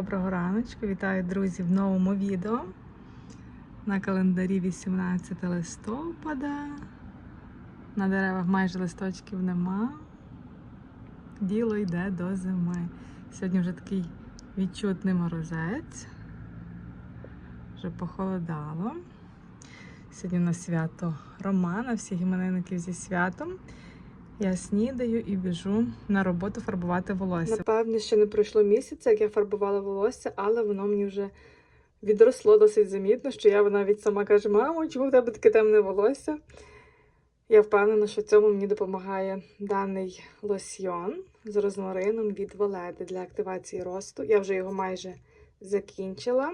Доброго раночку, вітаю друзі в новому відео. На календарі 18 листопада. На деревах майже листочків нема. Діло йде до зими. Сьогодні вже такий відчутний морозець. Вже похолодало. Сьогодні у нас свято Романа, всіх іменинників зі святом. Я снідаю і біжу на роботу фарбувати волосся. Напевне, ще не пройшло місяця, як я фарбувала волосся, але воно мені вже відросло досить замітно, що я навіть сама каже: мамо, чому в тебе таке темне волосся? Я впевнена, що цьому мені допомагає даний лосьйон з розмарином від Валеди для активації росту. Я вже його майже закінчила,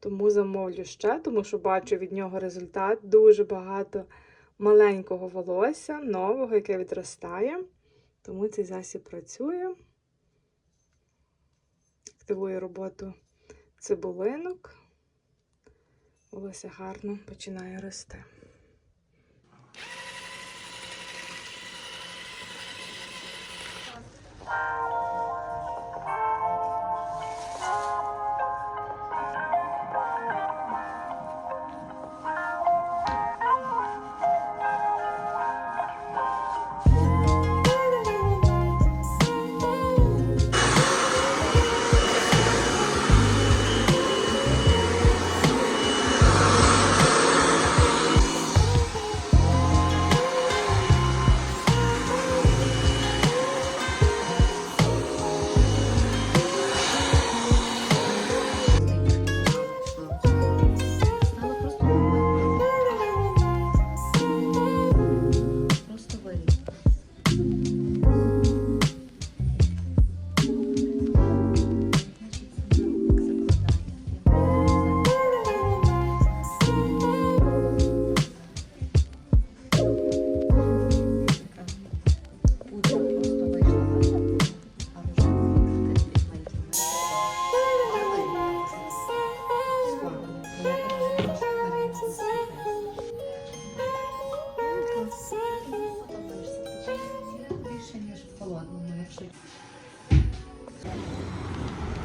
тому замовлю ще, тому що бачу від нього результат. Дуже багато маленького волосся, нового, яке відростає. Тому цей засіб працює. Активує роботу цибулинок. Волосся гарно починає рости.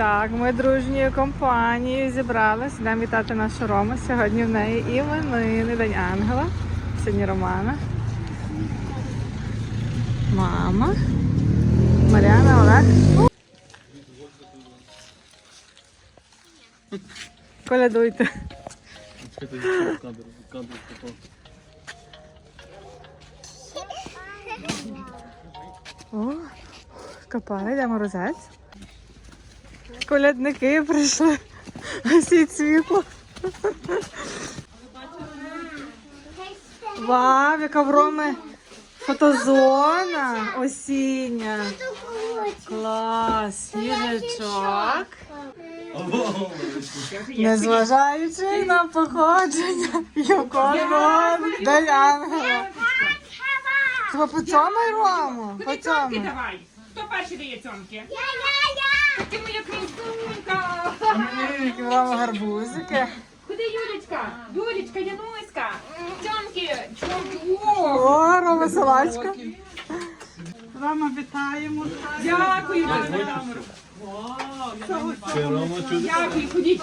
Так, ми дружньою компанією зібралися. Йдемо вітати нашу Рому. Сьогодні в неї іменини, День Ангела. Сьогодні Романа. Мама. Маріана, Олег. Колядуйте. О, копали, йде морозець. Колядники прийшли. Гасіть світло. Вау, яка в Роми фотозона осіння. Клас, сніжачок. Незважаючи на походження, і у кожного день ангела. По цьому Рому? По цьому. Хто перший дає цьомки? Я, я, я! Ти моя красунька! Які в Рома гарбузики. Куди Юлечка? Юлечка, Януська! Цьомки! Цьомки! О! О, Рома салачка. Рома, вітаємо. Дякую вам! Це Рома чудо. Дякую, ходіть!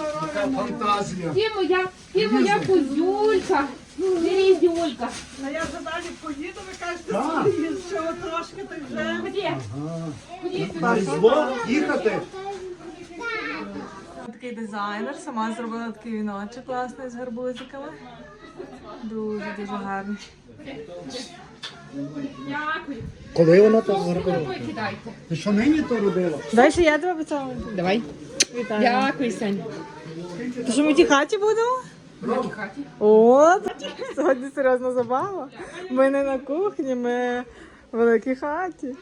Ти моя, ти моя кузюлька! Дивись, Юлька! А я вже далі поїду, ви кажете, що що трошки так вже. Ході! Ході! їхати. Такий дизайнер, сама зробила такий віночок класний з гарбузиками. Дуже дуже гарний. Дякую! Коли вона то зробила? Кидайте! Ти що нині то робила? Дай ще я тебе поцілую. Давай! Вітаю. Дякую, Сань! То що ми в тій хаті будемо? От, сьогодні серйозна забава. Ми не на кухні, ми в великій хаті.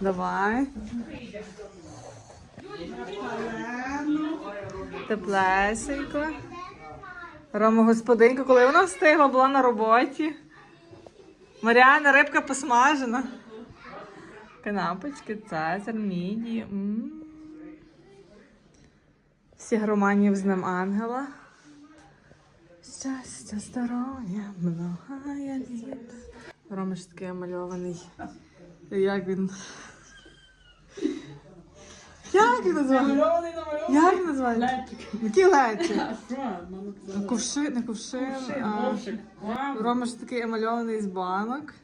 Давай. Теплесенько. Рома господинка, коли вона встигла, була на роботі. Маріана, рибка посмажена. Канапочки, цезар, міді. М. Всіх романів з ним ангела. Щастя, здоров'я, многая літ. Рома ж такий мальований. Як він Як він називає? Намальований, намальований. Як він називає? Лечик. Який лечик? Кувшин, не кувшин. а ж такий емальований з банок.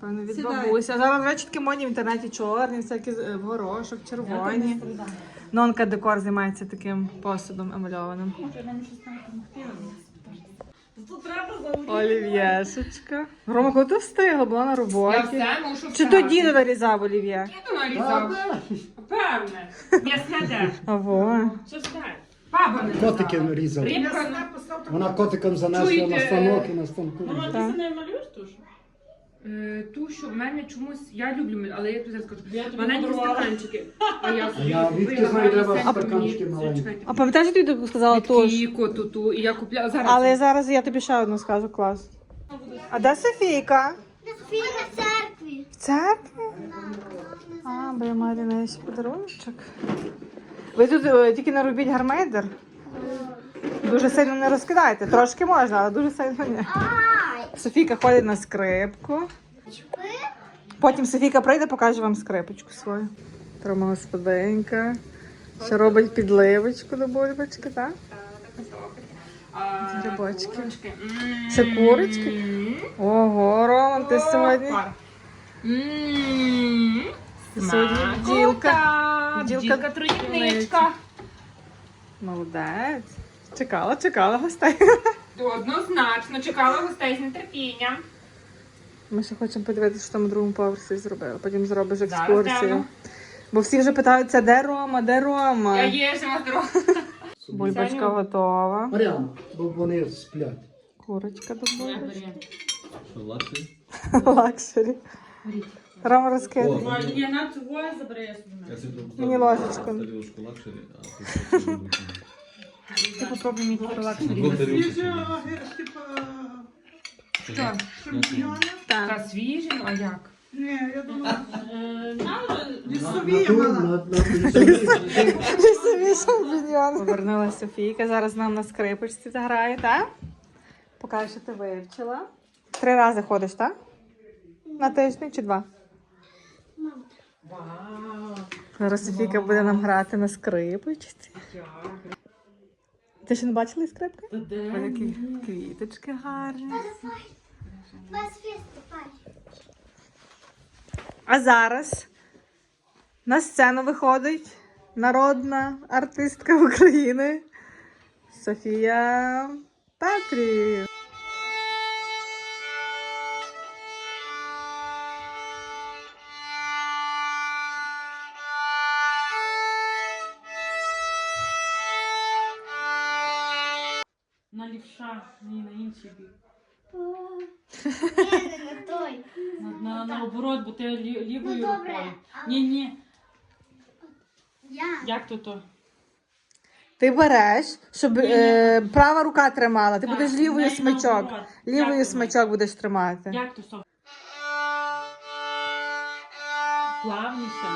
Певно, від бабусі. А зараз, речі, такі модні в інтернеті чорні, всякі е, горошок, червоні. Нонка декор займається таким посудом емальованим. Олів'єшечка. Рома, коли ти встигла, була на Я роботі. все мушу Чи тоді не нарізав олів'є? Діду нарізав. Певне. М'ясне Аво. Що стає? Баба не Котики нарізали. Рибка. ну, Вона котиком занесла на станок і на станку. Мама, ти Так. це не малюєш ту ж? Е, Ту, що в мене чомусь, я люблю, мед, але я тобі зараз скажу, маленькі стаканчики. А я собі я відки знаю, треба стаканчики маленькі. А пам'ятаєш, я тобі сказала ту ж? Кіко, ту, ту, і я купляла зараз. Але зараз я тобі ще одну скажу клас. А де Софійка? Софія в церкві. В церкві? А, бо я маю для неї подаруночок. Ви тут е, тільки не робіть гармейдер. Дуже сильно не розкидайте. Трошки можна, але дуже сильно не. Софійка ходить на скрипку. Потім Софійка прийде, покаже вам скрипочку свою. Рома господинка. Ще робить підливочку до бульбочки, так? Грибочки. Це курочки? Ого, Рома, ти сьогодні. Ти сьогодні. Бджілка Бджілка трудівничка. Молодець. Чекала, чекала гостей. Однозначно, чекала гостей з нетерпінням. Ми ще хочемо подивитися, що там у другому поверсі зробили. Потім зробиш екскурсію. Бо всі вже питаються, де Рома, де Рома. Я є жива здорова. Бульбочка готова. Мар'яна, бо вони сплять. Курочка до бульбочки. Лакшері? Лакшері. Рома розкине. Я на твоє собі Мені ложечку. тарілочку лакшері, а тут Ти попробуй мій. Типа... Що? Шампіньони? Так. Та свіжі, ну а як? Ні, я думала, лісові я мала. Лісові шампіньйони. Софійка, зараз нам на скрипочці заграє, так? Покажеш, що ти вивчила. Три рази ходиш, так? На тиждень чи два? Вау. Зараз Софійка буде нам грати на скрипочці. Ти ще не бачила іскрипки? Та які квіточки гарні. А зараз на сцену виходить народна артистка України Софія Петрів. На лівша, ні, на інший бік. Ні, не на той. На, на, наоборот, бо ти лі, лівою Ну, добре. рукою. Ні, ні. Я. Як то то? Ти береш, щоб е, права рука тримала. Ти Так, будеш лівою неї смичок. наоборот. Лівою смичок будеш тримати. Як то? Плавніше.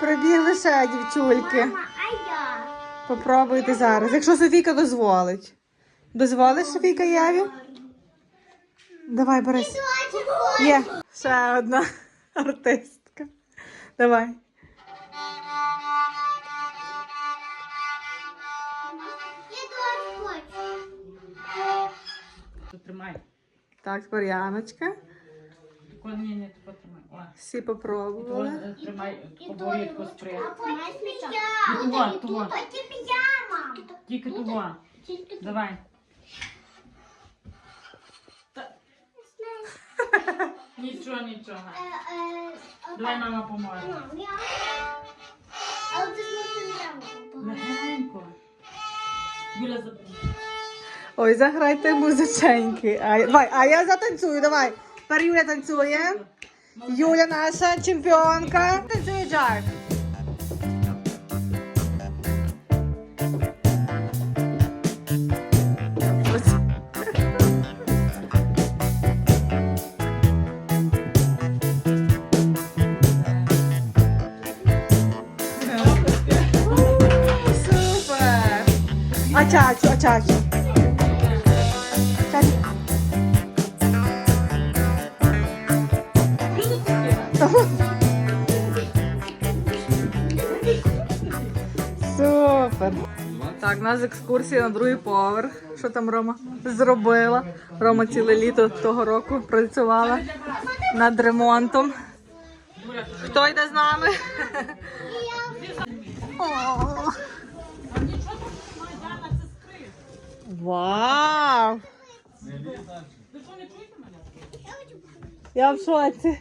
Прибігли ще дівчульки. Мама, а я. Попробуйте зараз. Якщо Софійка дозволить. Дозволиш Софійка Єві? Давай, берись. Є. Ще одна артистка. Давай. Тримай. Так, тепер Яночка. Ні, ні, тримай. Всі попробували. е, Тримай, І тако то, борідку і спри. А потім я. того, того. тут, потім я, мам. Тільки того. Давай. Нічого, нічого. Е, е, Давай мама поможе. Але ти не. Легенько. Юля забери. Ой, заграйте музиченьки. А, давай, а я затанцюю, давай. Тепер Юля танцює. Юля наша чемпіонка. Танцює джайв. Супер! А чачу, Так, у нас екскурсія на другий поверх. Що там Рома зробила? Рома ціле літо того року працювала над ремонтом. Хто йде з нами? О. Вау! Я в шоці.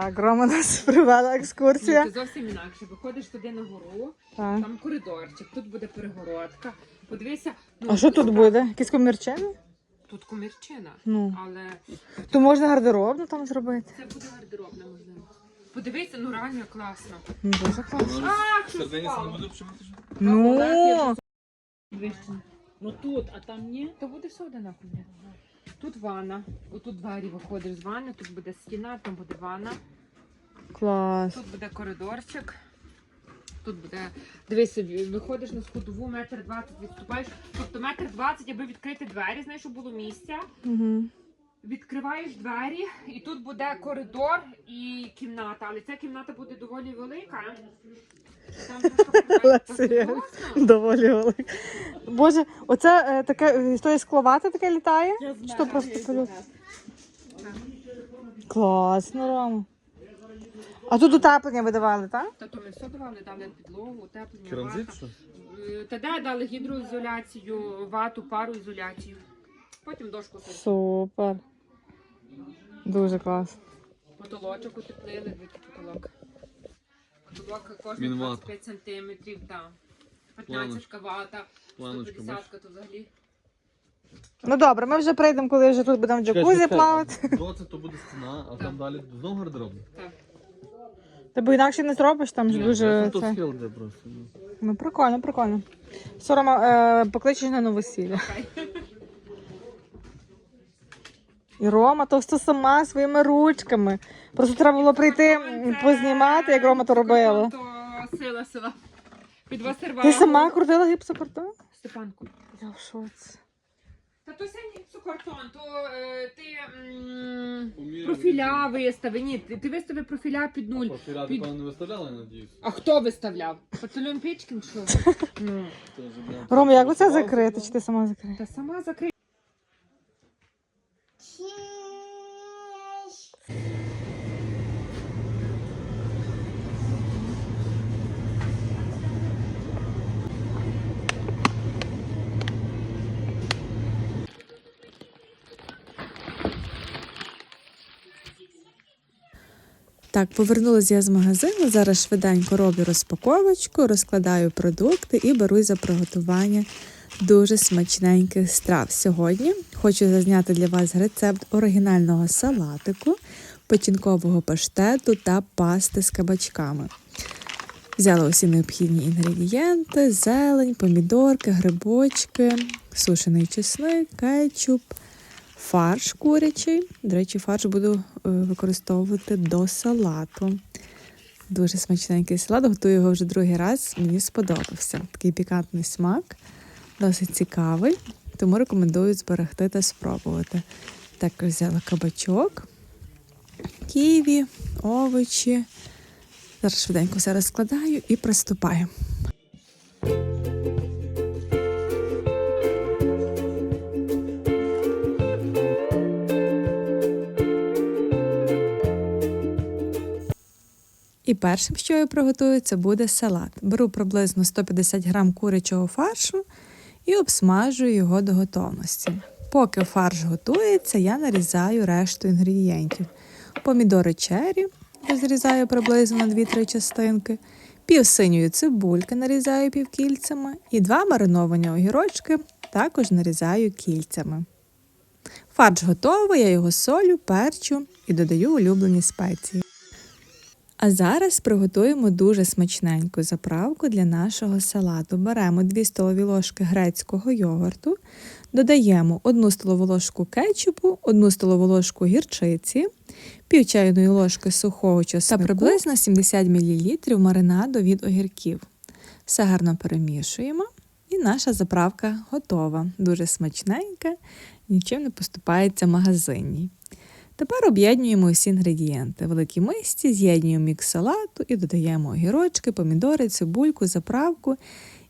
Так, Рома нас привела екскурсія. Це зовсім інакше. Виходиш туди на гору, Так. там коридорчик, тут буде перегородка. Подивися, ну, А що тут буде? Якісь комірчини? Тут комірчина, Ну. але То можна гардеробну там зробити. це буде гардеробна, можливо. Подивися, ну реально класно. Ну, Дуже класно. А, що впало? Ну, Ну тут, а там ні. То буде все одинаково. Тут ванна, отут двері виходиш з ванни, тут буде стіна, там буде ванна, клас. тут буде коридорчик. Тут буде, дивися, виходиш на сходову, метр двадцять відступаєш. Тобто метр двадцять, аби відкрити двері, знаєш, щоб було місця. Угу. Відкриваєш двері, і тут буде коридор і кімната. Але ця кімната буде доволі велика. Там трошки? Доволі велика. Боже, оце е, таке, е, то скловате таке літає? Я знаю. Чи то просто знаю. Класно, Рома. А тут утеплення видавали, так? Та то ми все давали, дали підлогу, утеплення, Керамзит, вата. що? Е, Та де дали гідроізоляцію, вату, пару ізоляцію. Потім дошку тут. Супер. Дуже класно. Потолочок утеплили, потолок. Потолок кожен Він 25 сантиметрів, так. 15 вата, Планочка, 150 то взагалі. Ну добре, ми вже прийдемо, коли вже тут будемо в джакузі плавати. До це то буде стіна, а там далі знову гардеробна. Так. Ти бо інакше не зробиш, там ж дуже. Тут Це... схил де просто. ну. Ну прикольно, прикольно. Сорома, е, покличеш на новосілля. І Рома то все сама своїми ручками. Просто треба було прийти познімати, як Рома то робила. То сила, сила. Під вас Ти сама крутила гіпсокартон? Степанку. Я в шоці. Та то сьогодні картон, то е, ти м, профіля вистави. Ні, ти, ти вистави профіля під нуль. Профіля Під- такого не виставляли, я надіюсь. А хто виставляв? Пацелюн Печкін, що? ну. Рома, як оце закрити? Чи ти сама закриєш? та сама закрий. Так, повернулася я з магазину. Зараз швиденько роблю розпаковочку, розкладаю продукти і берусь за приготування дуже смачненьких страв. Сьогодні хочу зазняти для вас рецепт оригінального салатику, печінкового паштету та пасти з кабачками. Взяла усі необхідні інгредієнти: зелень, помідорки, грибочки, сушений чесник, кетчуп, фарш курячий. До речі, фарш буду е, використовувати до салату. Дуже смачненький салат, готую його вже другий раз. Мені сподобався. Такий пікантний смак, досить цікавий, тому рекомендую зберегти та спробувати. Також взяла кабачок, ківі, овочі. Зараз швиденько все розкладаю і приступаю. І першим, що я приготую, це буде салат. Беру приблизно 150 грам курячого фаршу і обсмажую його до готовності. Поки фарш готується, я нарізаю решту інгредієнтів. Помідори чері розрізаю приблизно на 2-3 частинки, пів синьої цибульки нарізаю півкільцями і два мариновані огірочки також нарізаю кільцями. Фарш готовий, я його солю, перчу і додаю улюблені спеції. А зараз приготуємо дуже смачненьку заправку для нашого салату. Беремо 2 столові ложки грецького йогурту, додаємо 1 столову ложку кетчупу, 1 столову ложку гірчиці, пів чайної ложки сухого чеснику та приблизно 70 мл маринаду від огірків. Все гарно перемішуємо, і наша заправка готова. Дуже смачненька, нічим не поступається магазинній. Тепер об'єднуємо усі інгредієнти. В великій мисці з'єднуємо мікс салату і додаємо огірочки, помідори, цибульку, заправку.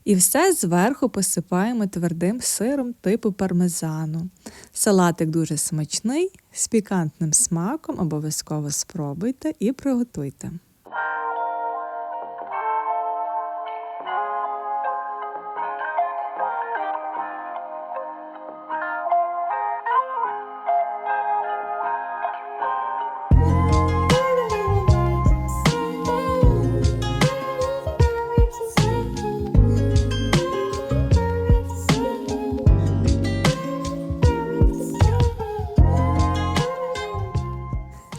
І все зверху посипаємо твердим сиром типу пармезану. Салатик дуже смачний, з пікантним смаком, обов'язково спробуйте і приготуйте.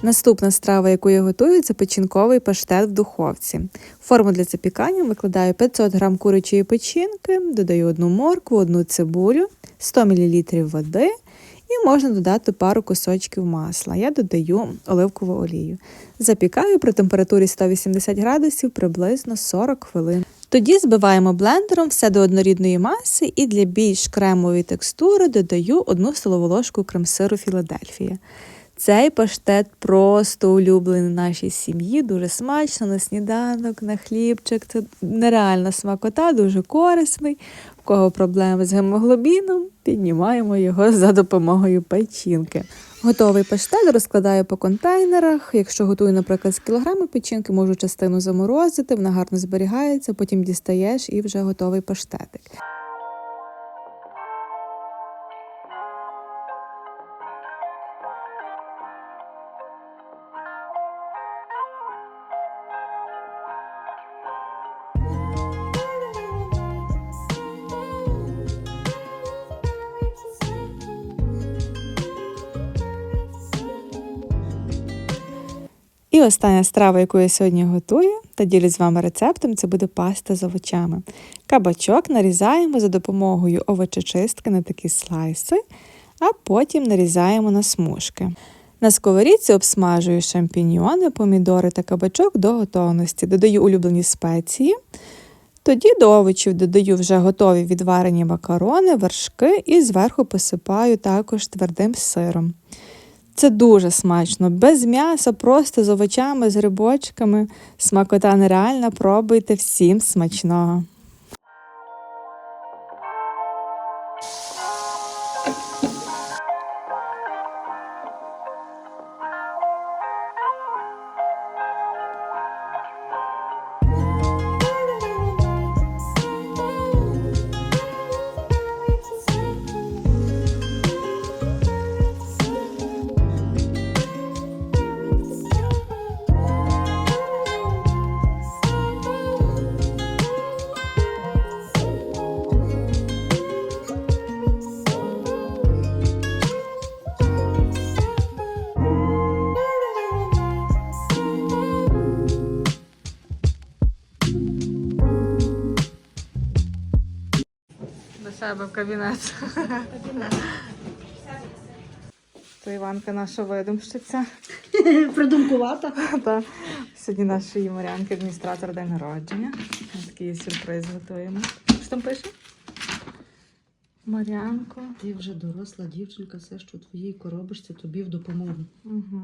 Наступна страва, яку я готую, це печінковий паштет в духовці. Форму для запікання викладаю 500 г курячої печінки, додаю одну моркву, одну цибулю, 100 мл води і можна додати пару кусочків масла. Я додаю оливкову олію. Запікаю при температурі 180 градусів приблизно 40 хвилин. Тоді збиваємо блендером все до однорідної маси і для більш кремової текстури додаю одну столову ложку крем-сиру Філадельфія. Цей паштет просто улюблений нашій сім'ї, дуже смачно на сніданок, на хлібчик. Це нереальна смакота, дуже корисний. В кого проблеми з гемоглобіном, піднімаємо його за допомогою печінки. Готовий паштет розкладаю по контейнерах. Якщо готую, наприклад, з кілограми печінки, можу частину заморозити, вона гарно зберігається, потім дістаєш і вже готовий паштетик. І остання страва, яку я сьогодні готую, та ділюсь з вами рецептом, це буде паста з овочами. Кабачок нарізаємо за допомогою овочечистки на такі слайси, а потім нарізаємо на смужки. На сковорідці обсмажую шампіньйони, помідори та кабачок до готовності. Додаю улюблені спеції. Тоді до овочів додаю вже готові відварені макарони, вершки і зверху посипаю також твердим сиром. Це дуже смачно, без м'яса, просто з овочами, з грибочками. Смакота нереальна, пробуйте всім смачного. Себе в кабінет. То Іванка наша видумщиця. Придумкувата. Та сьогодні нашої Марянки адміністратор день народження. Такий сюрприз готуємо. Що там пише? Марянко. Ти вже доросла дівчинка, все, що твоїй коробочці, тобі в допомогу. Угу.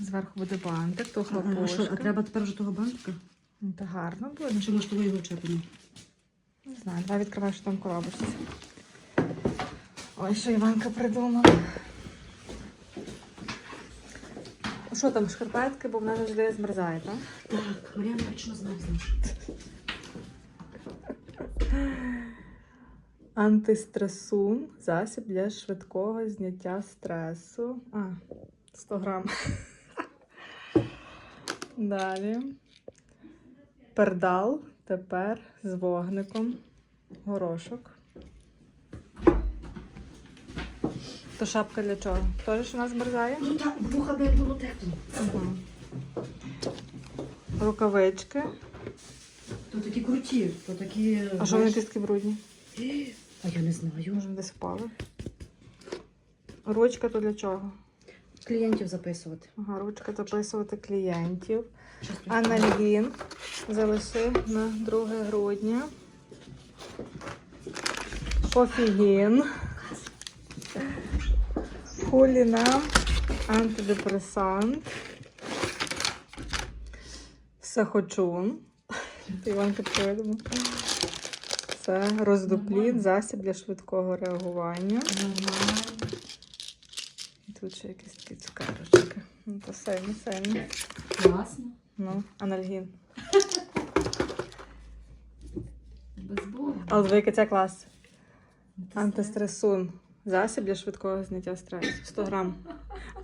Зверху буде бантик, то А, що, а треба тепер вже того бантика? Ну, Та гарно буде. Чи може того його вчепимо? Не знаю, давай відкривай, що там коробочці. Ой, що Іванка придумала. Що там, шкарпетки, бо вона завжди змерзає, так? Так, Мар'яна вічно змерзнеш. Антистресун, засіб для швидкого зняття стресу. А, 100 грам. Далі. Пердал тепер з вогником. Горошок. То шапка для чого? Теж у нас змерзає? Ну так, вуха би було тепло. Угу. Рукавички. То такі круті, то такі. А що вони такі брудні? А я не знаю. Може, десь впали? Ручка то для чого? Клієнтів записувати. Ага, ручка записувати клієнтів. Анальгін залиши на 2 грудня. Кофігін. Хуліна. антидепресант. Сахочун. Іванка видимо. Це роздоплін, засіб для швидкого реагування. І ще якісь такі цукерочки. Ну, то сильно, сильно. Класно. Ну, анальгін. Без Бога. Але двоєки це клас. Антистресун. Засіб для швидкого зняття стресу. 100 грам.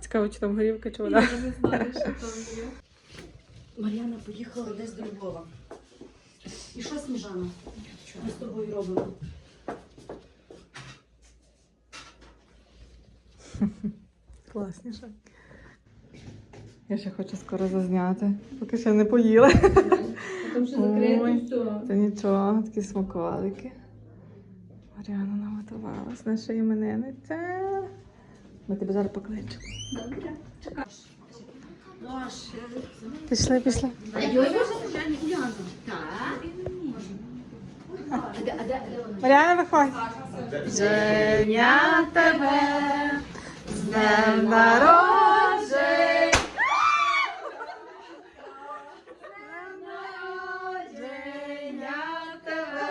Цікаво, чи там горівка, чи вода. Мар'яна поїхала десь до Львова. І що Сніжана? Ми з тобою робимо? Класніше. Я ще хочу скоро зазняти, поки ще не поїла. Там ще закрито все. Та нічого, такі смаколики. Маріана наготувалась, наша іменинниця. Ми тебе зараз покличемо. Пішли, пішли. Маріана, виходь. Женя тебе днем народження. Тебе.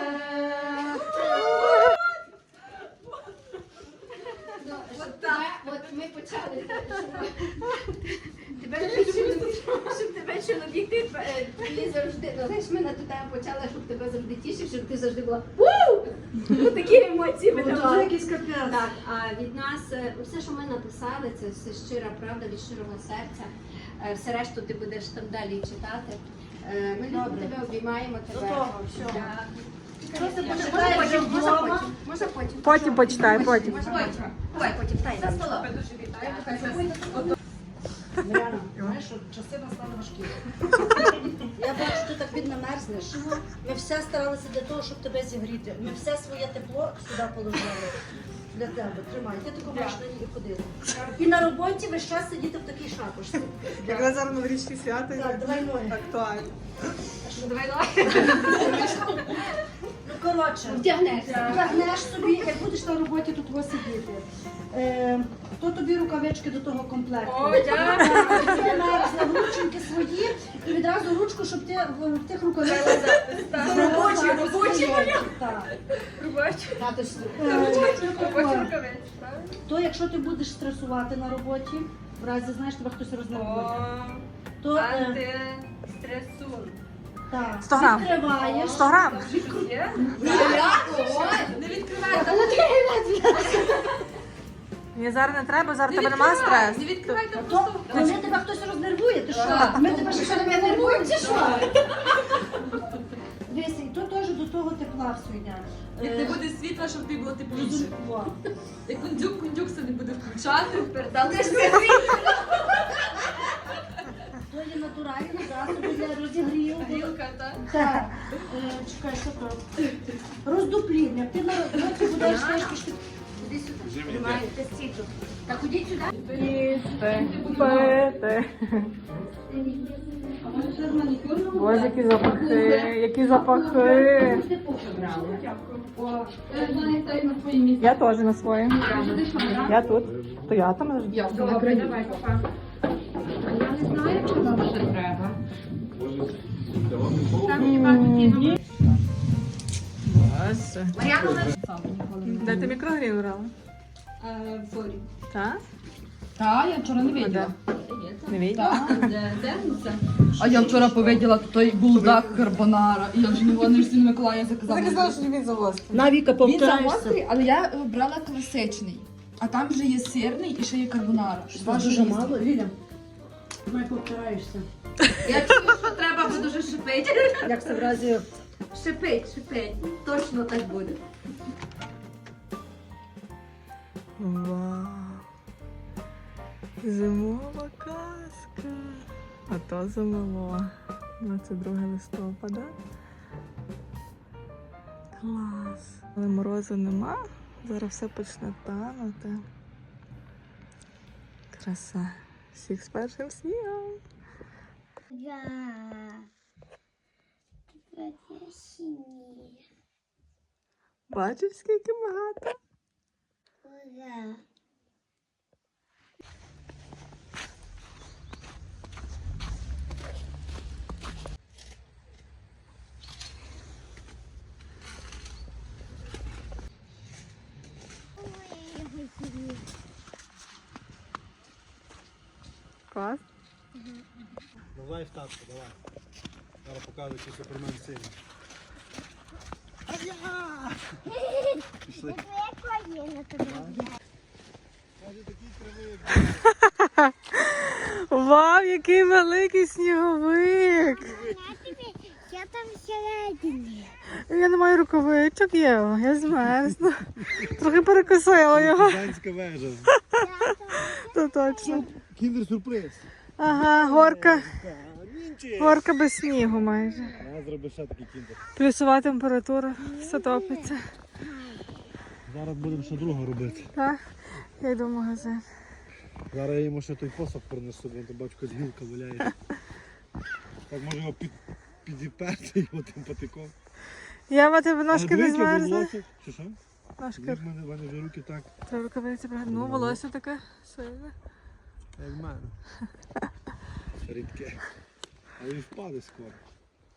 От ми почали. Тебе щоб тебе чоловік ти е, завжди. Ну, знаєш, ми на ту тему почали, щоб тебе завжди тішив, щоб ти завжди була! Ну, такі емоції ми Вже якийсь капець. Так, а від нас е, все, що ми написали, це все щира правда від щирого серця. Е, Все решту ти будеш там далі читати. Е, Ми любимо Добре. тебе, обіймаємо До тебе. того, всього. Так. Просто може Почитай вже потім, може вдома. потім, може потім. Потім почитай, потім. Може потім. Давай потім, тай за столом. Мар'яна, знаєш, що часи настали важкі. Я бачу, ти так бідно мерзнеш. Ми все старалися для того, щоб тебе зігріти. Ми все своє тепло сюди положили. Для тебе. Тримай. Ти тако маєш на ній ходити. І на роботі весь час сидіти в такій шапочці. Якраз зараз новорічні свята Так, давай ноги. актуально. Давай. Ну, коротше, вдягнеш собі, як будеш на роботі тут сидіти. Е, то тобі рукавички до того комплекту. О, дякую. Ти мерзла рученьки свої і відразу ручку, щоб ти в в тих рукавичках Робочі, робочі Так. Ж Е, То якщо ти будеш стресувати на роботі, в разі знаєш, тебе хтось рознервує, то е, Антистресун. так, 100 грам. відкриваєш. 100 грам. Не відкривайте. Мені зараз не треба, зараз тебе немає стресу. Не відкривайте То, просто. коли тебе хтось рознервує, ти що? Ми тебе ще не нервуємо, чи що? Дивись, і то теж до того тепла все йде. Як не Е, буде світла, щоб ти було тепліше. во. Як кондюк, кондюк це не буде включати. То є натуральні засоби для розігріву. Грілка, так? Так. Е, Чекай, що то? Роздуплін. Як ти на роботі будеш теж пішки. Іди сюди. Тримай, стійку. Так ходіть сюди. Пити. Боже, які запахи, які запахи. Я теж на своєму. Я тут. То я там. Добре, давай, папа. Я не знаю, чи нам ще треба. Там хіба такі Боже. Де ти мікрогрів брала? Так? Та, я вчора не виділа. Не виділа? А я вчора повиділа той булдак карбонара. І я вже не вони ж син Миколая Ти заказала. казала, що він загострий. Навіка Він повтораєшся. загострий, але я е, брала класичний. А там вже є сирний і ще є карбонара. Два Дуже мало, Ліля. Ми повтораєшся. Я чую, що треба, бо дуже шипить. Як це в разі Шипить, шипить. Точно так буде. Вау. Зимова казка. А то замило. 22 листопада. Клас. Але морозу нема. Зараз все почне танути. Краса. Всіх з першим снігом. Оце синє. Бачиш, скільки багато? Ура! Давай в тапку, давай. Зараз покажу, що супермен сильний. Пішли. Вау, який великий сніговик! Я там всередині. Я не маю рукавичок, Єва, я змерзну. Трохи перекусила його, Гігантська вежа. то точно. Кіндер-сюрприз. Ага, горка. Горка без снігу майже. Я зроблю ще такий кіндер. Плюсова температура, все топиться. Зараз будемо ще другого робити. Так, я йду в магазин. Зараз я йому ще той посох принесу, бо то бачу, якась гілка валяється. Так може його під, підіперти його тим патиком. Єва, тебе ножки не змерзли? волосся- Що? Ножки. В мене, в мене вже руки так, Треба рукавиці брати. Ну, волосся таке сильне. як в мене. Рідке. А він впаде скоро.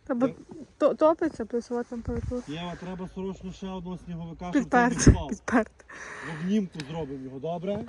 Тебе то- топиться плюсова температура. Єва, треба срочно ще одного сніговика, щоб він не Підперти, впав. підперти. В обнімку зробимо його, добре?